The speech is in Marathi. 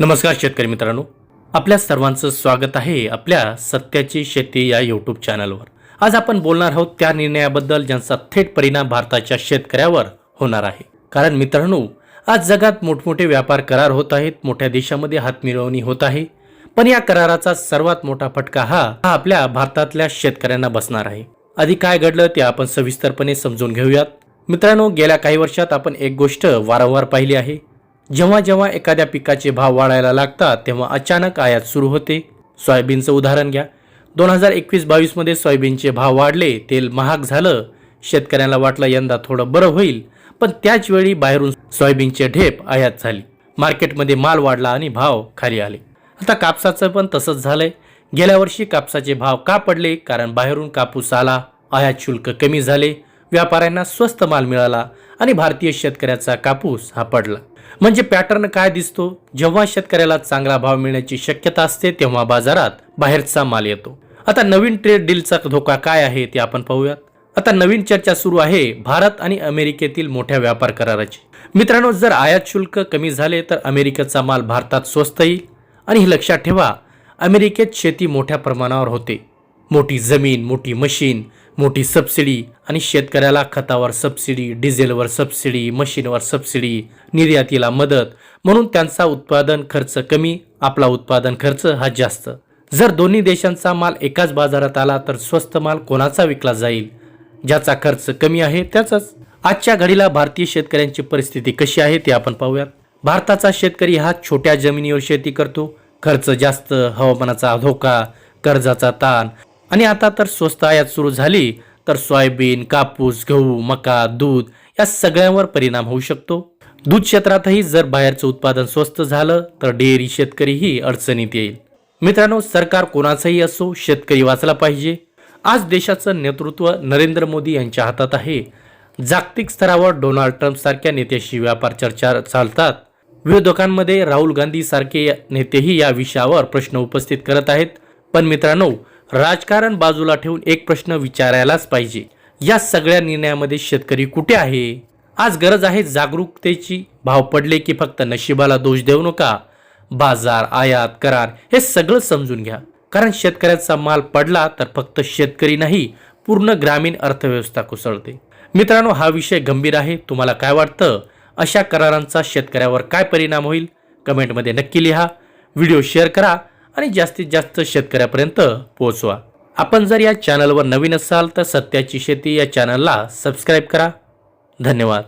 नमस्कार शेतकरी मित्रांनो. आपल्या सर्वांचं स्वागत आहे आपल्या सत्याची शेती या यूट्यूब चॅनलवर आज आपण बोलणार आहोत त्या निर्णयाबद्दल ज्यांचा थेट परिणाम भारताच्या शेतकऱ्यावर होणार आहे. कारण मित्रांनो आज जगात मोठमोठे व्यापार करार होत आहेत मोठ्या देशामध्ये हातमिळवणी होत आहे. पण या कराराचा सर्वात मोठा फटका हा हा आपल्या भारतातल्या शेतकऱ्यांना बसणार आहे. आधी काय घडलं ते आपण सविस्तरपणे समजून घेऊयात. मित्रांनो गेल्या काही वर्षात आपण एक गोष्ट वारंवार पाहिली आहे. जेव्हा जेव्हा एखाद्या पिकाचे भाव वाढायला लागतात तेव्हा अचानक आयात सुरू होते. सोयाबीनचं उदाहरण घ्या. दोन हजार एकवीस बावीसमध्ये सोयाबीनचे भाव वाढले तेल महाग झालं. शेतकऱ्यांना वाटलं यंदा थोडं बरं होईल पण त्याच वेळी बाहेरून सोयाबीनचे ढेप आयात झाली. मार्केटमध्ये माल वाढला आणि भाव खाली आले. आता कापसाचं पण तसंच झालंय. गेल्या वर्षी कापसाचे भाव का पडले? कारण बाहेरून कापूस आला आयात शुल्क कमी झाले व्यापाऱ्यांना स्वस्त माल मिळाला आणि भारतीय शेतकऱ्याचा कापूस हा पडला. म्हणजे पॅटर्न काय दिसतो? जेव्हा शेतकऱ्याला चांगला भाव मिळण्याची शक्यता असते तेव्हा बाजारात बाहेरचा माल येतो. आता नवीन ट्रेड डीलचा धोका काय आहे ते आपण पाहूयात. आता नवीन चर्चा सुरू आहे भारत आणि अमेरिकेतील मोठ्या व्यापार कराराची. मित्रांनो जर आयात शुल्क कमी झाले तर अमेरिकेचा माल भारतात स्वस्त येईल. आणि हे लक्षात ठेवा अमेरिकेत शेती मोठ्या प्रमाणावर होते. मोठी जमीन मोठी मशीन मोठी सबसिडी आणि शेतकऱ्याला खतावर सबसिडी डिझेलवर सबसिडी मशीनवर सबसिडी निर्यातीला मदत म्हणून त्यांचा उत्पादन खर्च कमी आपला उत्पादन खर्च हा जास्त. जर दोन्ही देशांचा माल एकाच बाजारात आला तर स्वस्त माल कोणाचा विकला जाईल? ज्याचा खर्च कमी आहे त्याचाच. आजच्या घडीला भारतीय शेतकऱ्यांची परिस्थिती कशी आहे ते आपण पाहूयात. भारताचा शेतकरी हा छोट्या जमिनीवर शेती करतो. खर्च जास्त हवामानाचा धोका कर्जाचा ताण आणि आता तर स्वस्त आयात सुरू झाली तर सोयाबीन कापूस गहू मका दूध या सगळ्यांवर परिणाम होऊ शकतो. दूध क्षेत्रातही जर बाहेरचं उत्पादन स्वस्त झालं तर डेअरी शेतकरीही अडचणीत येईल. मित्रांनो सरकार कोणाचंही असो शेतकरी वाचला पाहिजे. आज देशाचं नेतृत्व नरेंद्र मोदी यांच्या हातात आहे. जागतिक स्तरावर डोनाल्ड ट्रम्प सारख्या नेत्याशी व्यापार चर्चा चालतात. विरोधकांमध्ये राहुल गांधी सारखे नेतेही या विषयावर प्रश्न उपस्थित करत आहेत. पण मित्रांनो राजकारण बाजूला ठेवून एक प्रश्न विचारायलाच पाहिजे. या सगळ्या निर्णयामध्ये शेतकरी कुठे आहे? आज गरज आहे जागरूकतेची. भाव पडले की फक्त नशिबाला दोष देऊ नका. बाजार आयात करार हे सगळं समजून घ्या. कारण शेतकऱ्याचा माल पडला तर फक्त शेतकरी नाही पूर्ण ग्रामीण अर्थव्यवस्था कोसळते. मित्रांनो हा विषय गंभीर आहे. तुम्हाला काय वाटतं? अशा करारांचा शेतकऱ्यावर काय परिणाम होईल? कमेंटमध्ये नक्की लिहा. व्हिडिओ शेअर करा. आणि जास्तीत जास्त शेतकऱ्यापर्यंत पोहोचवा. आपण जर या चॅनलवर नवीन असाल तर सत्याची शेती या चॅनलला सबस्क्राईब करा. धन्यवाद.